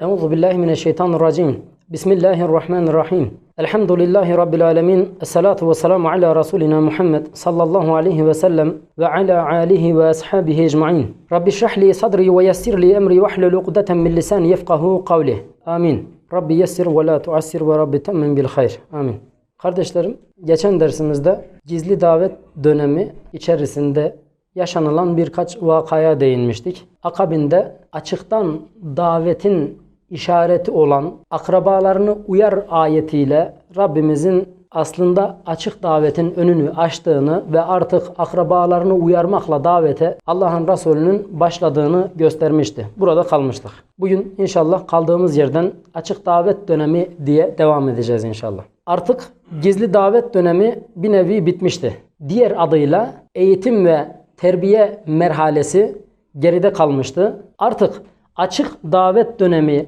Euzu billahi mineşşeytanirracim. Bismillahirrahmanirrahim. Elhamdülillahi rabbil alamin. Essalatu vesselamu ala rasulina Muhammed sallallahu aleyhi ve sellem ve ala alihi ve ashabihi ecmaîn. Rabbi şrah li sadri ve yessir li emri ve hlul ukdeten min lisani yefkahu kavli. Amin. Rabbi yessir ve la tuassir ve Rabbi temmin bil hayr. Amin. Kardeşlerim, geçen dersimizde gizli davet dönemi içerisinde yaşanılan birkaç vakaya değinmiştik. Akabinde açıktan davetin işareti olan akrabalarını uyar ayetiyle Rabbimizin aslında açık davetin önünü açtığını ve artık akrabalarını uyarmakla davete Allah'ın Resulü'nün başladığını göstermişti. Burada kalmıştık. Bugün inşallah kaldığımız yerden açık davet dönemi diye devam edeceğiz inşallah. Artık gizli davet dönemi bir nevi bitmişti. Diğer adıyla eğitim ve terbiye merhalesi geride kalmıştı. Artık açık davet dönemi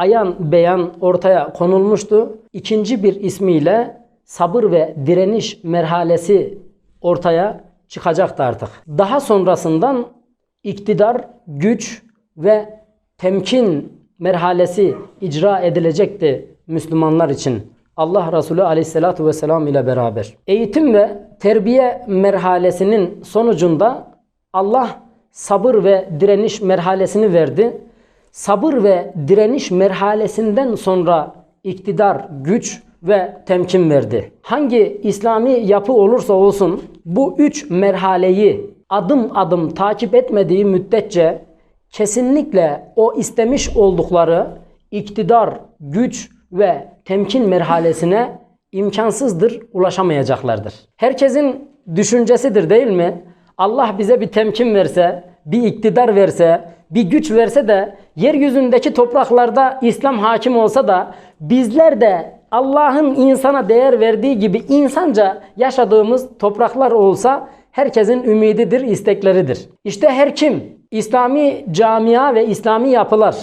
ayan beyan ortaya konulmuştu. İkinci bir ismiyle sabır ve direniş merhalesi ortaya çıkacaktı artık. Daha sonrasından iktidar, güç ve temkin merhalesi icra edilecekti Müslümanlar için. Allah Resulü Aleyhisselatü Vesselam ile beraber. Eğitim ve terbiye merhalesinin sonucunda Allah sabır ve direniş merhalesini verdi. Sabır ve direniş merhalesinden sonra iktidar, güç ve temkin verdi. Hangi İslami yapı olursa olsun bu üç merhaleyi adım adım takip etmediği müddetçe kesinlikle o istemiş oldukları iktidar, güç ve temkin merhalesine imkansızdır, ulaşamayacaklardır. Herkesin düşüncesidir değil mi? Allah bize bir temkin verse, bir iktidar verse, bir güç verse de yeryüzündeki topraklarda İslam hakim olsa da bizler de Allah'ın insana değer verdiği gibi insanca yaşadığımız topraklar olsa herkesin ümididir, istekleridir. İşte her kim İslami camia ve İslami yapılar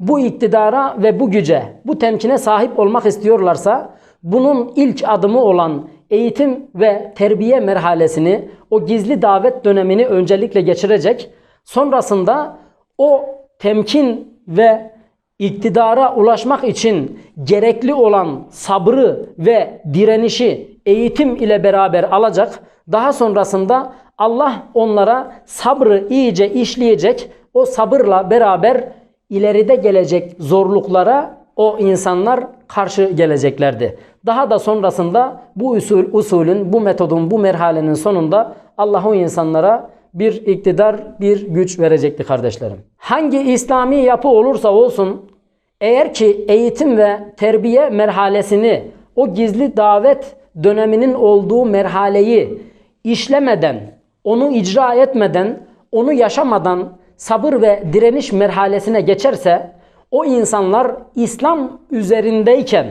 bu iktidara ve bu güce, bu temkine sahip olmak istiyorlarsa bunun ilk adımı olan eğitim ve terbiye merhalesini, o gizli davet dönemini öncelikle geçirecek. Sonrasında o temkin ve iktidara ulaşmak için gerekli olan sabrı ve direnişi eğitim ile beraber alacak. Daha sonrasında Allah onlara sabrı iyice işleyecek. O sabırla beraber ileride gelecek zorluklara o insanlar karşı geleceklerdi. Daha da sonrasında bu usul, usulün, bu metodun, bu merhalenin sonunda Allah o insanlara bir iktidar, bir güç verecekti kardeşlerim. Hangi İslami yapı olursa olsun eğer ki eğitim ve terbiye merhalesini o gizli davet döneminin olduğu merhaleyi işlemeden, onu icra etmeden, onu yaşamadan sabır ve direniş merhalesine geçerse o insanlar İslam üzerindeyken,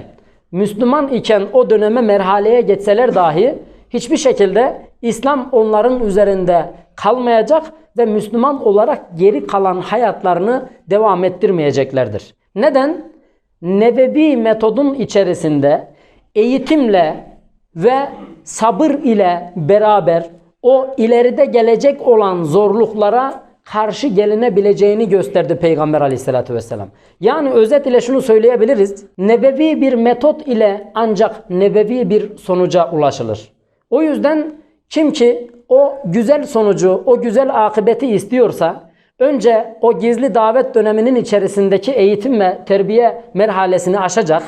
Müslüman iken o döneme merhaleye geçseler dahi hiçbir şekilde İslam onların üzerinde kalmayacak ve Müslüman olarak geri kalan hayatlarını devam ettirmeyeceklerdir. Neden? Nebevi metodun içerisinde eğitimle ve sabır ile beraber o ileride gelecek olan zorluklara karşı gelinebileceğini gösterdi Peygamber aleyhissalatü vesselam. Yani özet ile şunu söyleyebiliriz. Nebevi bir metot ile ancak nebevi bir sonuca ulaşılır. O yüzden kim ki o güzel sonucu, o güzel akıbeti istiyorsa önce o gizli davet döneminin içerisindeki eğitim ve terbiye merhalesini aşacak.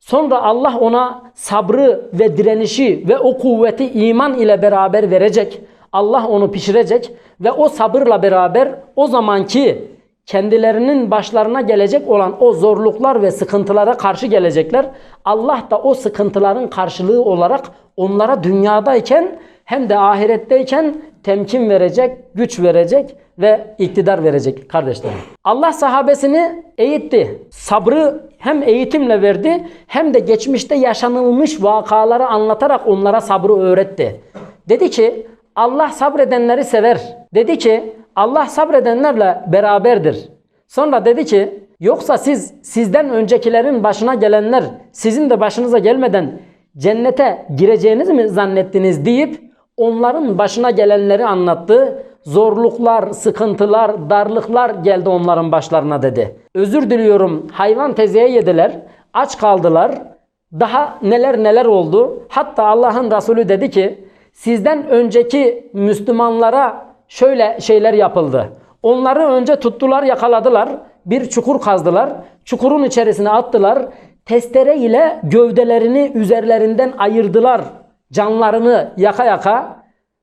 Sonra Allah ona sabrı ve direnişi ve o kuvveti iman ile beraber verecek. Allah onu pişirecek ve o sabırla beraber o zamanki kendilerinin başlarına gelecek olan o zorluklar ve sıkıntılara karşı gelecekler. Allah da o sıkıntıların karşılığı olarak onlara dünyadayken hem de ahiretteyken temkin verecek, güç verecek ve iktidar verecek kardeşlerim. Allah sahabesini eğitti. Sabrı hem eğitimle verdi hem de geçmişte yaşanılmış vakaları anlatarak onlara sabrı öğretti. Dedi ki Allah sabredenleri sever. Dedi ki Allah sabredenlerle beraberdir. Sonra dedi ki yoksa siz sizden öncekilerin başına gelenler sizin de başınıza gelmeden cennete gireceğiniz mi zannettiniz deyip onların başına gelenleri anlattı. zorluklar, sıkıntılar, darlıklar geldi onların başlarına dedi. Özür diliyorum hayvan tezeye yediler, aç kaldılar, daha neler neler oldu. Hatta Allah'ın Resulü dedi ki sizden önceki Müslümanlara şöyle şeyler yapıldı. Onları önce tuttular yakaladılar. Bir çukur kazdılar. Çukurun içerisine attılar. Testere ile gövdelerini üzerlerinden ayırdılar. Canlarını yaka yaka.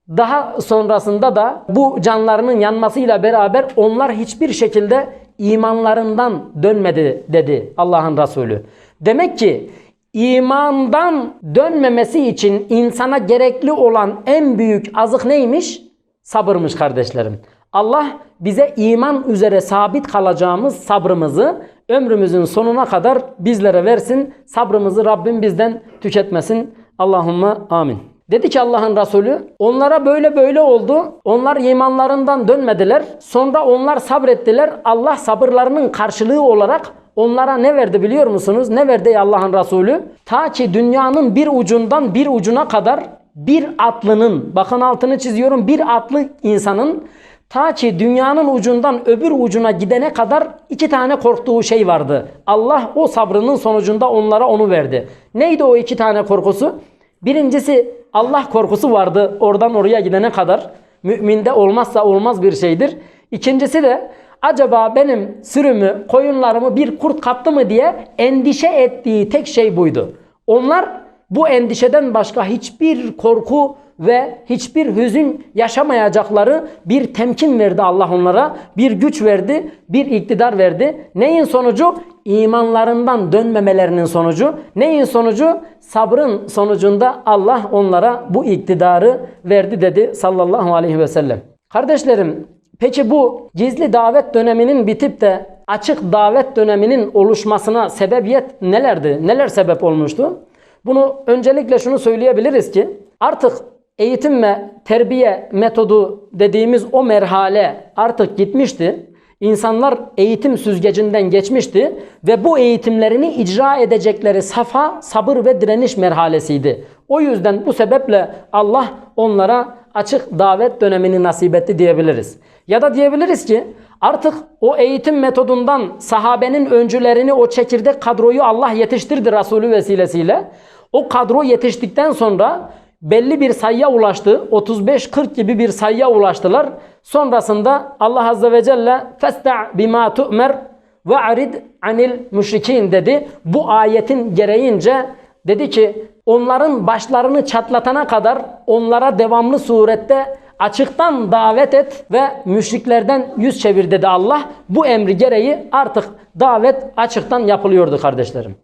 Daha sonrasında da bu canlarının yanmasıyla beraber onlar hiçbir şekilde imanlarından dönmedi dedi Allah'ın Resulü. Demek ki imandan dönmemesi için insana gerekli olan en büyük azık neymiş? Sabırmış kardeşlerim. Allah bize iman üzere sabit kalacağımız sabrımızı ömrümüzün sonuna kadar bizlere versin. Sabrımızı Rabbim bizden tüketmesin. Allahümme amin. Dedi ki Allah'ın Resulü onlara böyle böyle oldu. Onlar imanlarından dönmediler. Sonra onlar sabrettiler. Allah sabırlarının karşılığı olarak onlara ne verdi biliyor musunuz? Ne verdi Allah'ın Resulü? Ta ki dünyanın bir ucundan bir ucuna kadar bir atlının, bakın altını çiziyorum, bir atlı insanın ta ki dünyanın ucundan öbür ucuna gidene kadar iki tane korktuğu şey vardı. Allah o sabrının sonucunda onlara onu verdi. Neydi o iki tane korkusu? Birincisi Allah korkusu vardı oradan oraya gidene kadar. Müminde olmazsa olmaz bir şeydir. İkincisi de acaba benim sürümü, koyunlarımı bir kurt kaptı mı diye endişe ettiği tek şey buydu. Onlar bu endişeden başka hiçbir korku ve hiçbir hüzün yaşamayacakları bir temkin verdi Allah onlara. Bir güç verdi, bir iktidar verdi. Neyin sonucu? İmanlarından dönmemelerinin sonucu. Neyin sonucu? Sabrın sonucunda Allah onlara bu iktidarı verdi dedi sallallahu aleyhi ve sellem. Kardeşlerim peki bu gizli davet döneminin bitip de açık davet döneminin oluşmasına sebebiyet nelerdi? Neler sebep olmuştu? Bunu öncelikle şunu söyleyebiliriz ki artık eğitim ve terbiye metodu dediğimiz o merhale artık gitmişti. İnsanlar eğitim süzgecinden geçmişti ve bu eğitimlerini icra edecekleri safa sabır ve direniş merhalesiydi. O yüzden bu sebeple Allah onlara açık davet dönemini nasip etti diyebiliriz. Ya da diyebiliriz ki artık o eğitim metodundan sahabenin öncülerini o çekirdek kadroyu Allah yetiştirdi Resulü vesilesiyle. O kadro yetiştikten sonra belli bir sayıya ulaştı. 35-40 gibi bir sayıya ulaştılar. Sonrasında Allah Azze ve Celle festa bima tu'mer ve arid anil müşrikin dedi. Bu ayetin gereğince dedi ki onların başlarını çatlatana kadar onlara devamlı surette açıktan davet et ve müşriklerden yüz çevir dedi Allah. Bu emri gereği artık davet açıktan yapılıyordu kardeşlerim.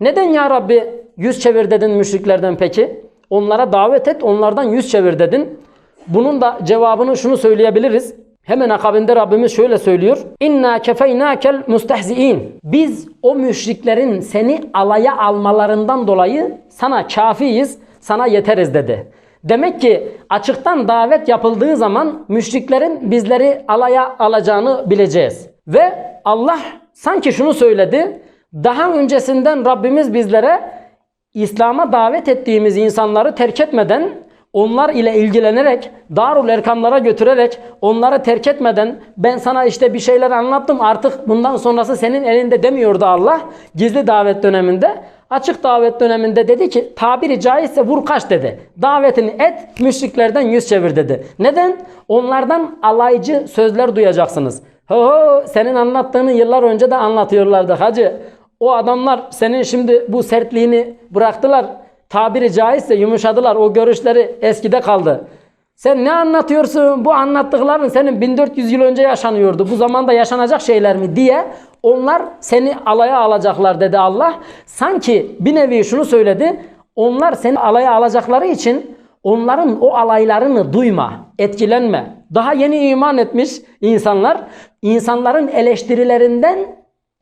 Neden ya Rabbi yüz çevir dedin müşriklerden peki? Onlara davet et, onlardan yüz çevir dedin. Bunun da cevabını şunu söyleyebiliriz. Hemen akabinde Rabbimiz şöyle söylüyor. İnna kefeynakel mustehziin. Biz o müşriklerin seni alaya almalarından dolayı sana kafiyiz, sana yeteriz dedi. Demek ki açıktan davet yapıldığı zaman müşriklerin bizleri alaya alacağını bileceğiz. Ve Allah sanki şunu söyledi. Daha öncesinden Rabbimiz bizlere İslam'a davet ettiğimiz insanları terk etmeden, onlar ile ilgilenerek, Darul Erkamlara götürerek, onları terk etmeden ben sana işte bir şeyler anlattım artık bundan sonrası senin elinde demiyordu Allah. Gizli davet döneminde. Açık davet döneminde dedi ki tabiri caizse vur kaç dedi. Davetini et müşriklerden yüz çevir dedi. Neden? Onlardan alaycı sözler duyacaksınız. Ho ho senin anlattığını yıllar önce de anlatıyorlardı hacı. O adamlar senin şimdi bu sertliğini bıraktılar. Tabiri caizse yumuşadılar. O görüşleri eskide kaldı. Sen ne anlatıyorsun? Bu anlattıkların senin 1400 yıl önce yaşanıyordu. Bu zamanda yaşanacak şeyler mi diye onlar seni alaya alacaklar dedi Allah. Sanki bir nevi şunu söyledi. Onlar seni alaya alacakları için onların o alaylarını duyma, etkilenme. Daha yeni iman etmiş insanlar insanların eleştirilerinden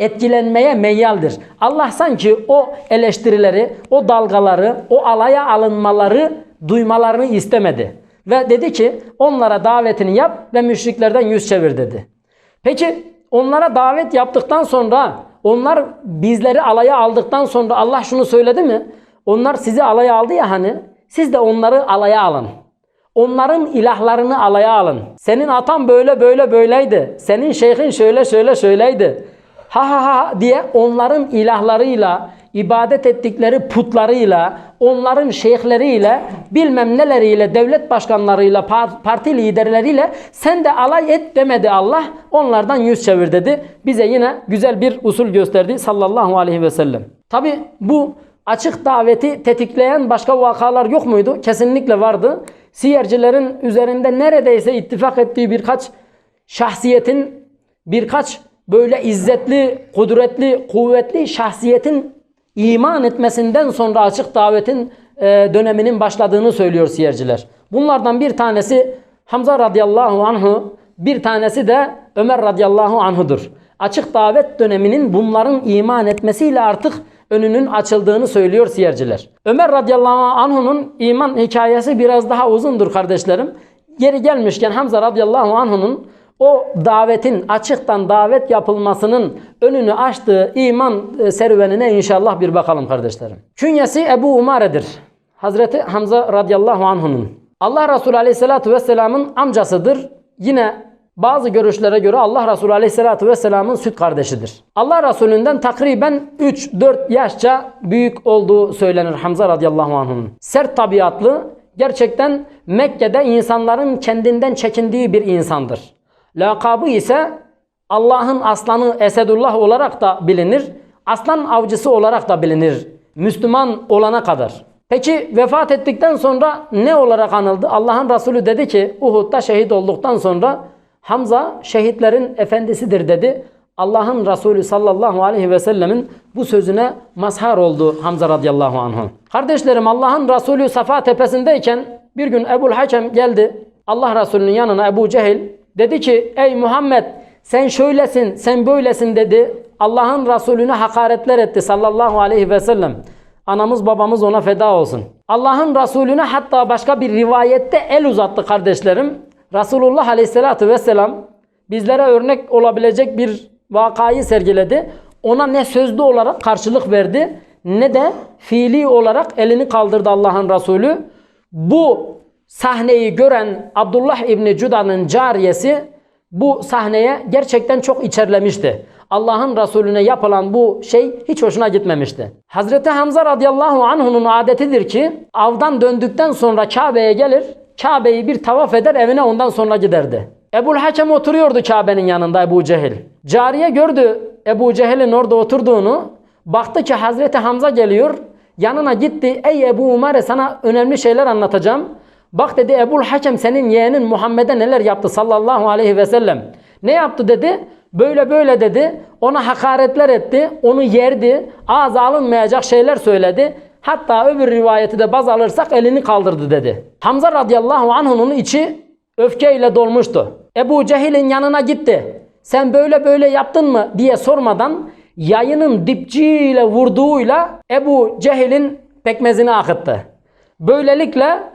etkilenmeye meyyaldir. Allah sanki o eleştirileri, o dalgaları, o alaya alınmaları duymalarını istemedi. Ve dedi ki onlara davetini yap ve müşriklerden yüz çevir dedi. Peki onlara davet yaptıktan sonra onlar bizleri alaya aldıktan sonra Allah şunu söyledi mi? Onlar sizi alaya aldı ya hani siz de onları alaya alın. Onların ilahlarını alaya alın. Senin atan böyle böyle böyleydi. Senin şeyhin şöyle şöyle şöyleydi. Ha ha ha diye onların ilahlarıyla, ibadet ettikleri putlarıyla, onların şeyhleriyle, bilmem neleriyle, devlet başkanlarıyla, par- parti liderleriyle sen de alay et demedi Allah. Onlardan yüz çevir dedi. Bize yine güzel bir usul gösterdi sallallahu aleyhi ve sellem. Tabi bu açık daveti tetikleyen başka vakalar yok muydu? Kesinlikle vardı. Siyercilerin üzerinde neredeyse ittifak ettiği birkaç şahsiyetin birkaç böyle izzetli, kudretli, kuvvetli şahsiyetin iman etmesinden sonra açık davetin e, döneminin başladığını söylüyor siyerciler. Bunlardan bir tanesi Hamza radıyallahu anhu, bir tanesi de Ömer radıyallahu anhudur. Açık davet döneminin bunların iman etmesiyle artık önünün açıldığını söylüyor siyerciler. Ömer radıyallahu anhu'nun iman hikayesi biraz daha uzundur kardeşlerim. Yeri gelmişken Hamza radıyallahu anhu'nun o davetin açıktan davet yapılmasının önünü açtığı iman e, serüvenine inşallah bir bakalım kardeşlerim. Künyesi Ebu Umare'dir. Hazreti Hamza radıyallahu anhu'nun. Allah Resulü aleyhissalatu vesselamın amcasıdır. Yine bazı görüşlere göre Allah Resulü aleyhissalatu vesselamın süt kardeşidir. Allah Resulü'nden takriben 3-4 yaşça büyük olduğu söylenir Hamza radıyallahu anh'ın. Sert tabiatlı, gerçekten Mekke'de insanların kendinden çekindiği bir insandır. Lakabı ise Allah'ın aslanı Esedullah olarak da bilinir. Aslan avcısı olarak da bilinir. Müslüman olana kadar. Peki vefat ettikten sonra ne olarak anıldı? Allah'ın Resulü dedi ki Uhud'da şehit olduktan sonra Hamza şehitlerin efendisidir dedi. Allah'ın Resulü sallallahu aleyhi ve sellemin bu sözüne mazhar oldu Hamza radıyallahu anhu. Kardeşlerim Allah'ın Resulü Safa tepesindeyken bir gün Ebul Hakem geldi. Allah Resulü'nün yanına Ebu Cehil dedi ki ey Muhammed sen şöylesin sen böylesin dedi. Allah'ın Resulüne hakaretler etti sallallahu aleyhi ve sellem. Anamız babamız ona feda olsun. Allah'ın Resulüne hatta başka bir rivayette el uzattı kardeşlerim. Resulullah aleyhissalatü vesselam bizlere örnek olabilecek bir vakayı sergiledi. Ona ne sözlü olarak karşılık verdi ne de fiili olarak elini kaldırdı Allah'ın Resulü. Bu sahneyi gören Abdullah İbni Cuda'nın cariyesi bu sahneye gerçekten çok içerlemişti. Allah'ın Resulüne yapılan bu şey hiç hoşuna gitmemişti. Hazreti Hamza radıyallahu anh'unun adetidir ki avdan döndükten sonra Kabe'ye gelir, Kabe'yi bir tavaf eder evine ondan sonra giderdi. Ebul Hakem oturuyordu Kabe'nin yanında Ebu Cehil. Cariye gördü Ebu Cehil'in orada oturduğunu. Baktı ki Hazreti Hamza geliyor. Yanına gitti. Ey Ebu Umare sana önemli şeyler anlatacağım. Bak dedi Ebul Hakem senin yeğenin Muhammed'e neler yaptı sallallahu aleyhi ve sellem. Ne yaptı dedi? Böyle böyle dedi. Ona hakaretler etti. Onu yerdi. Ağza alınmayacak şeyler söyledi. Hatta öbür rivayeti de baz alırsak elini kaldırdı dedi. Hamza radıyallahu anh'unun içi öfkeyle dolmuştu. Ebu Cehil'in yanına gitti. Sen böyle böyle yaptın mı diye sormadan yayının dipçiyle vurduğuyla Ebu Cehil'in pekmezini akıttı. Böylelikle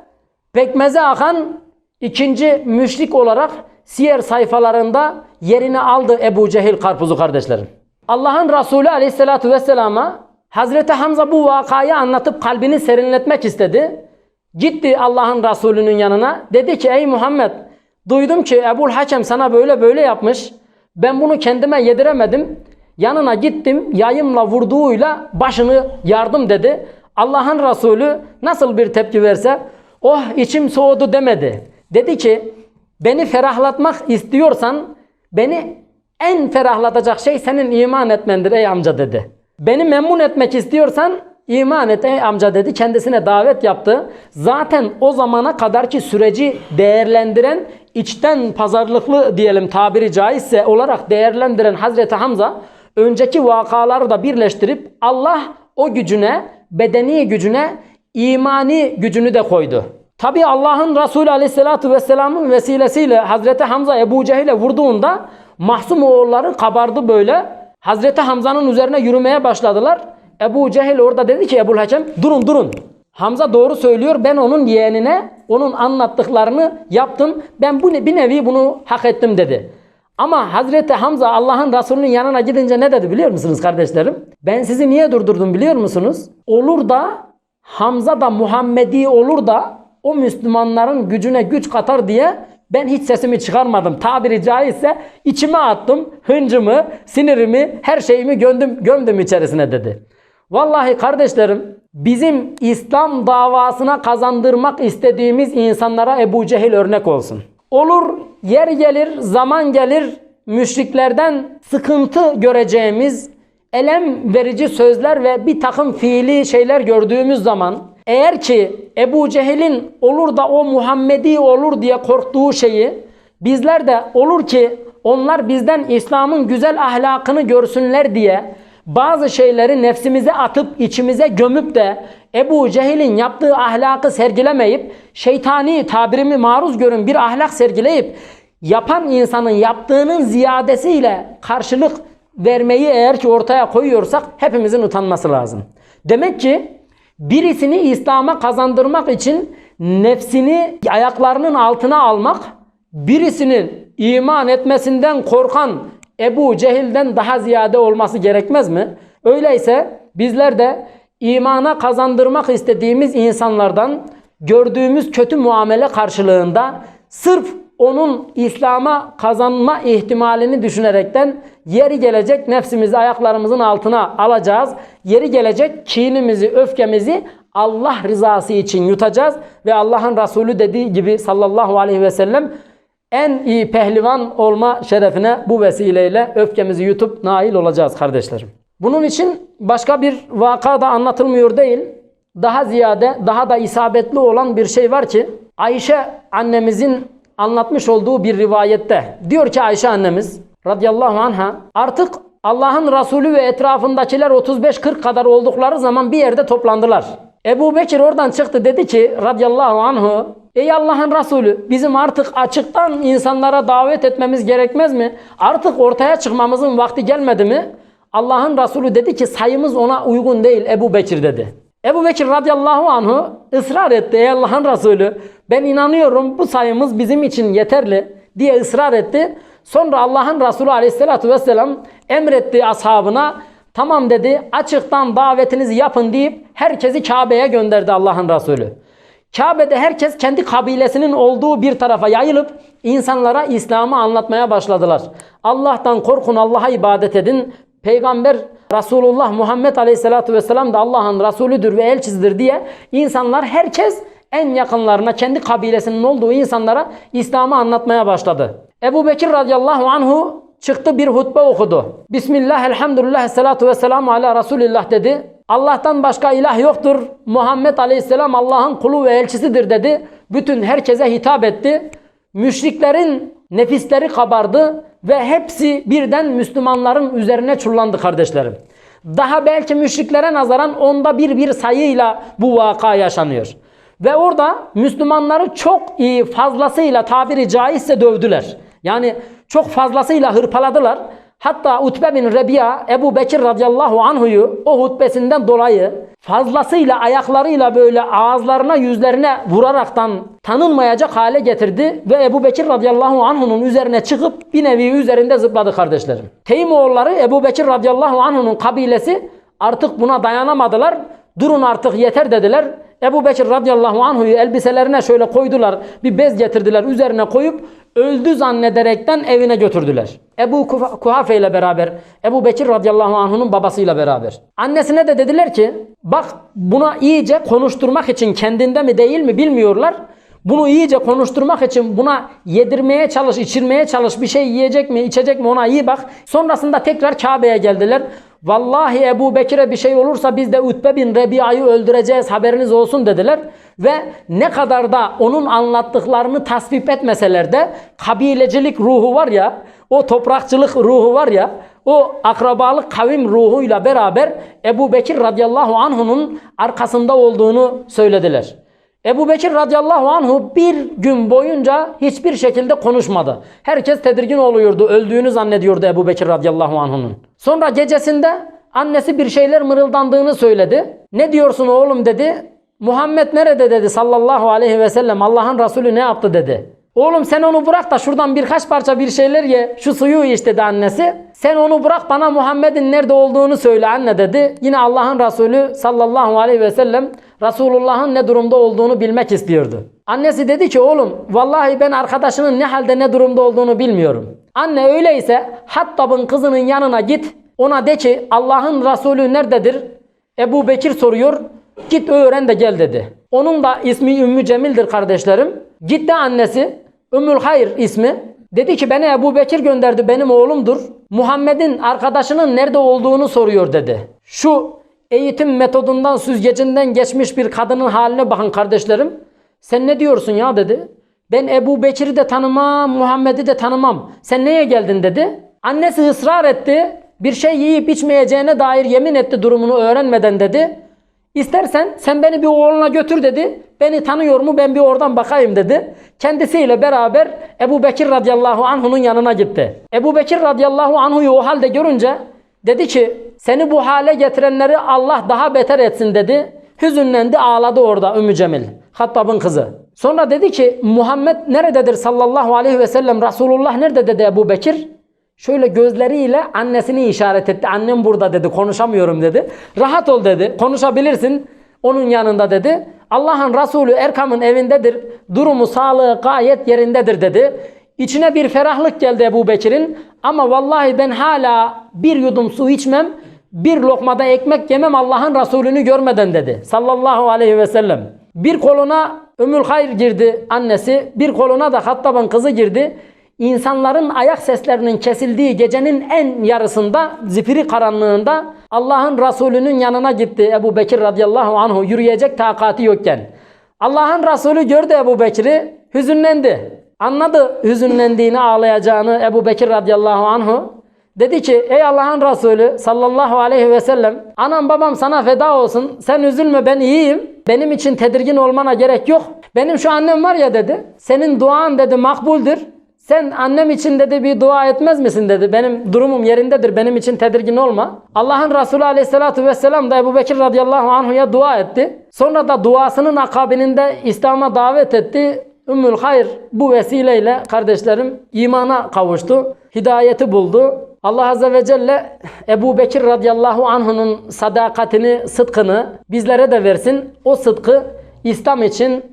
pekmeze akan ikinci müşrik olarak siyer sayfalarında yerini aldı Ebu Cehil karpuzu kardeşlerim. Allah'ın Resulü aleyhissalatu vesselama Hazreti Hamza bu vakayı anlatıp kalbini serinletmek istedi. Gitti Allah'ın Resulü'nün yanına. Dedi ki ey Muhammed duydum ki Ebul Hakem sana böyle böyle yapmış. Ben bunu kendime yediremedim. Yanına gittim yayımla vurduğuyla başını yardım dedi. Allah'ın Resulü nasıl bir tepki verse oh içim soğudu demedi. Dedi ki beni ferahlatmak istiyorsan beni en ferahlatacak şey senin iman etmendir ey amca dedi. Beni memnun etmek istiyorsan iman et ey amca dedi. Kendisine davet yaptı. Zaten o zamana kadarki süreci değerlendiren içten pazarlıklı diyelim tabiri caizse olarak değerlendiren Hazreti Hamza önceki vakaları da birleştirip Allah o gücüne, bedeni gücüne, imani gücünü de koydu. Tabi Allah'ın Resulü Aleyhisselatü Vesselam'ın vesilesiyle Hazreti Hamza Ebu Cehil'e vurduğunda Mahsum oğulları kabardı böyle. Hazreti Hamza'nın üzerine yürümeye başladılar. Ebu Cehil orada dedi ki Ebu Hakem durun durun. Hamza doğru söylüyor. Ben onun yeğenine onun anlattıklarını yaptım. Ben bu bir nevi bunu hak ettim dedi. Ama Hazreti Hamza Allah'ın Resulü'nün yanına gidince ne dedi biliyor musunuz kardeşlerim? Ben sizi niye durdurdum biliyor musunuz? Olur da Hamza da Muhammedi olur da o Müslümanların gücüne güç katar diye ben hiç sesimi çıkarmadım. Tabiri caizse içime attım. Hıncımı, sinirimi, her şeyimi gömdüm, gömdüm içerisine dedi. Vallahi kardeşlerim bizim İslam davasına kazandırmak istediğimiz insanlara Ebu Cehil örnek olsun. Olur yer gelir zaman gelir müşriklerden sıkıntı göreceğimiz elem verici sözler ve bir takım fiili şeyler gördüğümüz zaman eğer ki Ebu Cehil'in olur da o Muhammedi olur diye korktuğu şeyi bizler de olur ki onlar bizden İslam'ın güzel ahlakını görsünler diye bazı şeyleri nefsimize atıp içimize gömüp de Ebu Cehil'in yaptığı ahlakı sergilemeyip şeytani tabirimi maruz görün bir ahlak sergileyip yapan insanın yaptığının ziyadesiyle karşılık vermeyi eğer ki ortaya koyuyorsak hepimizin utanması lazım. Demek ki birisini İslam'a kazandırmak için nefsini ayaklarının altına almak birisinin iman etmesinden korkan Ebu Cehil'den daha ziyade olması gerekmez mi? Öyleyse bizler de imana kazandırmak istediğimiz insanlardan gördüğümüz kötü muamele karşılığında sırf onun İslam'a kazanma ihtimalini düşünerekten yeri gelecek nefsimizi ayaklarımızın altına alacağız. Yeri gelecek kinimizi, öfkemizi Allah rızası için yutacağız ve Allah'ın Resulü dediği gibi sallallahu aleyhi ve sellem en iyi pehlivan olma şerefine bu vesileyle öfkemizi yutup nail olacağız kardeşlerim. Bunun için başka bir vaka da anlatılmıyor değil. Daha ziyade, daha da isabetli olan bir şey var ki Ayşe annemizin anlatmış olduğu bir rivayette diyor ki Ayşe annemiz radıyallahu anha artık Allah'ın Resulü ve etrafındakiler 35-40 kadar oldukları zaman bir yerde toplandılar. Ebu Bekir oradan çıktı dedi ki radıyallahu anhu Ey Allah'ın Resulü bizim artık açıktan insanlara davet etmemiz gerekmez mi? Artık ortaya çıkmamızın vakti gelmedi mi? Allah'ın Resulü dedi ki sayımız ona uygun değil Ebu Bekir dedi. Ebu Bekir radıyallahu anhu ısrar etti. Ey Allah'ın Resulü ben inanıyorum bu sayımız bizim için yeterli diye ısrar etti. Sonra Allah'ın Resulü aleyhissalatü vesselam emretti ashabına tamam dedi açıktan davetinizi yapın deyip herkesi Kabe'ye gönderdi Allah'ın Resulü. Kabe'de herkes kendi kabilesinin olduğu bir tarafa yayılıp insanlara İslam'ı anlatmaya başladılar. Allah'tan korkun, Allah'a ibadet edin. Peygamber Resulullah Muhammed Aleyhisselatü Vesselam da Allah'ın Resulüdür ve elçisidir diye insanlar herkes en yakınlarına kendi kabilesinin olduğu insanlara İslam'ı anlatmaya başladı. Ebu Bekir radıyallahu anhu çıktı bir hutbe okudu. Bismillah, elhamdülillah, salatu ve selamu ala Resulillah dedi. Allah'tan başka ilah yoktur. Muhammed aleyhisselam Allah'ın kulu ve elçisidir dedi. Bütün herkese hitap etti. Müşriklerin nefisleri kabardı ve hepsi birden Müslümanların üzerine çullandı kardeşlerim. Daha belki müşriklere nazaran onda bir bir sayıyla bu vaka yaşanıyor. Ve orada Müslümanları çok iyi fazlasıyla tabiri caizse dövdüler. Yani çok fazlasıyla hırpaladılar. Hatta Utbe bin Rebiya Ebu Bekir radıyallahu anhuyu o hutbesinden dolayı fazlasıyla ayaklarıyla böyle ağızlarına yüzlerine vuraraktan tanınmayacak hale getirdi ve Ebu Bekir radıyallahu anhunun üzerine çıkıp bir nevi üzerinde zıpladı kardeşlerim. Teymoğulları Ebu Bekir radıyallahu anhunun kabilesi artık buna dayanamadılar. Durun artık yeter dediler. Ebu Bekir radıyallahu anhu'yu elbiselerine şöyle koydular. Bir bez getirdiler üzerine koyup öldü zannederekten evine götürdüler. Ebu Kuhafe ile beraber Ebu Bekir radıyallahu anhu'nun babasıyla beraber. Annesine de dediler ki bak buna iyice konuşturmak için kendinde mi değil mi bilmiyorlar. Bunu iyice konuşturmak için buna yedirmeye çalış, içirmeye çalış, bir şey yiyecek mi, içecek mi ona iyi bak. Sonrasında tekrar Kabe'ye geldiler. Vallahi Ebu Bekir'e bir şey olursa biz de Utbe bin Rebia'yı öldüreceğiz haberiniz olsun dediler. Ve ne kadar da onun anlattıklarını tasvip etmeseler de kabilecilik ruhu var ya, o toprakçılık ruhu var ya, o akrabalık kavim ruhuyla beraber Ebu Bekir radıyallahu anh'unun arkasında olduğunu söylediler. Ebu Bekir radıyallahu anhu bir gün boyunca hiçbir şekilde konuşmadı. Herkes tedirgin oluyordu. Öldüğünü zannediyordu Ebu Bekir radıyallahu anh'unun. Sonra gecesinde annesi bir şeyler mırıldandığını söyledi. Ne diyorsun oğlum dedi. Muhammed nerede dedi sallallahu aleyhi ve sellem. Allah'ın Resulü ne yaptı dedi. Oğlum sen onu bırak da şuradan birkaç parça bir şeyler ye. Şu suyu iç dedi annesi. Sen onu bırak bana Muhammed'in nerede olduğunu söyle anne dedi. Yine Allah'ın Resulü sallallahu aleyhi ve sellem Resulullah'ın ne durumda olduğunu bilmek istiyordu. Annesi dedi ki oğlum vallahi ben arkadaşının ne halde ne durumda olduğunu bilmiyorum. Anne öyleyse Hattab'ın kızının yanına git. Ona de ki Allah'ın Resulü nerededir? Ebu Bekir soruyor. Git öğren de gel dedi. Onun da ismi Ümmü Cemil'dir kardeşlerim. Gitti annesi Ümmül Hayr ismi. Dedi ki beni Ebu Bekir gönderdi benim oğlumdur. Muhammed'in arkadaşının nerede olduğunu soruyor dedi. Şu eğitim metodundan süzgecinden geçmiş bir kadının haline bakın kardeşlerim. Sen ne diyorsun ya dedi. Ben Ebu Bekir'i de tanımam, Muhammed'i de tanımam. Sen neye geldin dedi. Annesi ısrar etti. Bir şey yiyip içmeyeceğine dair yemin etti durumunu öğrenmeden dedi. İstersen sen beni bir oğluna götür dedi. Beni tanıyor mu ben bir oradan bakayım dedi. Kendisiyle beraber Ebu Bekir radıyallahu anh'unun yanına gitti. Ebu Bekir radıyallahu anhu'yu o halde görünce dedi ki seni bu hale getirenleri Allah daha beter etsin dedi. Hüzünlendi ağladı orada Ümmü Cemil. Hattab'ın kızı. Sonra dedi ki Muhammed nerededir sallallahu aleyhi ve sellem Resulullah nerede dedi Ebu Bekir. Şöyle gözleriyle annesini işaret etti. Annem burada dedi. Konuşamıyorum dedi. Rahat ol dedi. Konuşabilirsin. Onun yanında dedi. Allah'ın Resulü Erkam'ın evindedir. Durumu, sağlığı gayet yerindedir dedi. İçine bir ferahlık geldi Ebu Bekir'in. Ama vallahi ben hala bir yudum su içmem. Bir lokmada ekmek yemem Allah'ın Resulünü görmeden dedi. Sallallahu aleyhi ve sellem. Bir koluna Ümmül Hayr girdi annesi. Bir koluna da Hattab'ın kızı girdi. İnsanların ayak seslerinin kesildiği gecenin en yarısında zifiri karanlığında Allah'ın Resulü'nün yanına gitti Ebu Bekir radıyallahu anhu yürüyecek takati yokken. Allah'ın Resulü gördü Ebu Bekir'i hüzünlendi. Anladı hüzünlendiğini ağlayacağını Ebu Bekir radıyallahu anhu. Dedi ki ey Allah'ın Resulü sallallahu aleyhi ve sellem anam babam sana feda olsun sen üzülme ben iyiyim. Benim için tedirgin olmana gerek yok. Benim şu annem var ya dedi senin duan dedi makbuldür. Sen annem için dedi bir dua etmez misin dedi. Benim durumum yerindedir. Benim için tedirgin olma. Allah'ın Resulü aleyhissalatu vesselam da Ebu Bekir radıyallahu anhu'ya dua etti. Sonra da duasının akabininde İslam'a davet etti. Ümmül Hayr bu vesileyle kardeşlerim imana kavuştu. Hidayeti buldu. Allah Azze ve Celle Ebu Bekir radıyallahu anhu'nun sadakatini, sıdkını bizlere de versin. O sıdkı İslam için,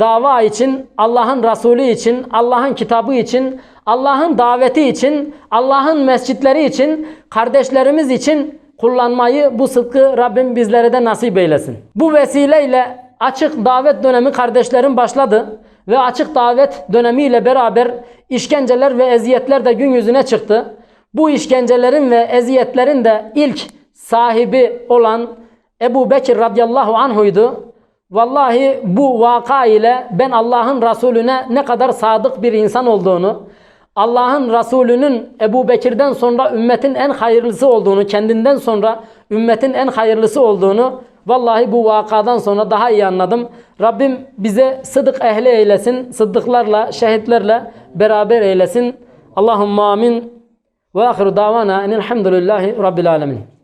dava için, Allah'ın Resulü için, Allah'ın kitabı için, Allah'ın daveti için, Allah'ın mescitleri için, kardeşlerimiz için kullanmayı bu sıdkı Rabbim bizlere de nasip eylesin. Bu vesileyle açık davet dönemi kardeşlerim başladı ve açık davet dönemiyle beraber işkenceler ve eziyetler de gün yüzüne çıktı. Bu işkencelerin ve eziyetlerin de ilk sahibi olan Ebu Bekir radıyallahu anhuydu. Vallahi bu vaka ile ben Allah'ın Resulüne ne kadar sadık bir insan olduğunu, Allah'ın Resulünün Ebu Bekir'den sonra ümmetin en hayırlısı olduğunu, kendinden sonra ümmetin en hayırlısı olduğunu vallahi bu vakadan sonra daha iyi anladım. Rabbim bize sıdık ehli eylesin, sıddıklarla, şehitlerle beraber eylesin. Allahümme amin. Ve ahiru davana enelhamdülillahi rabbil alemin.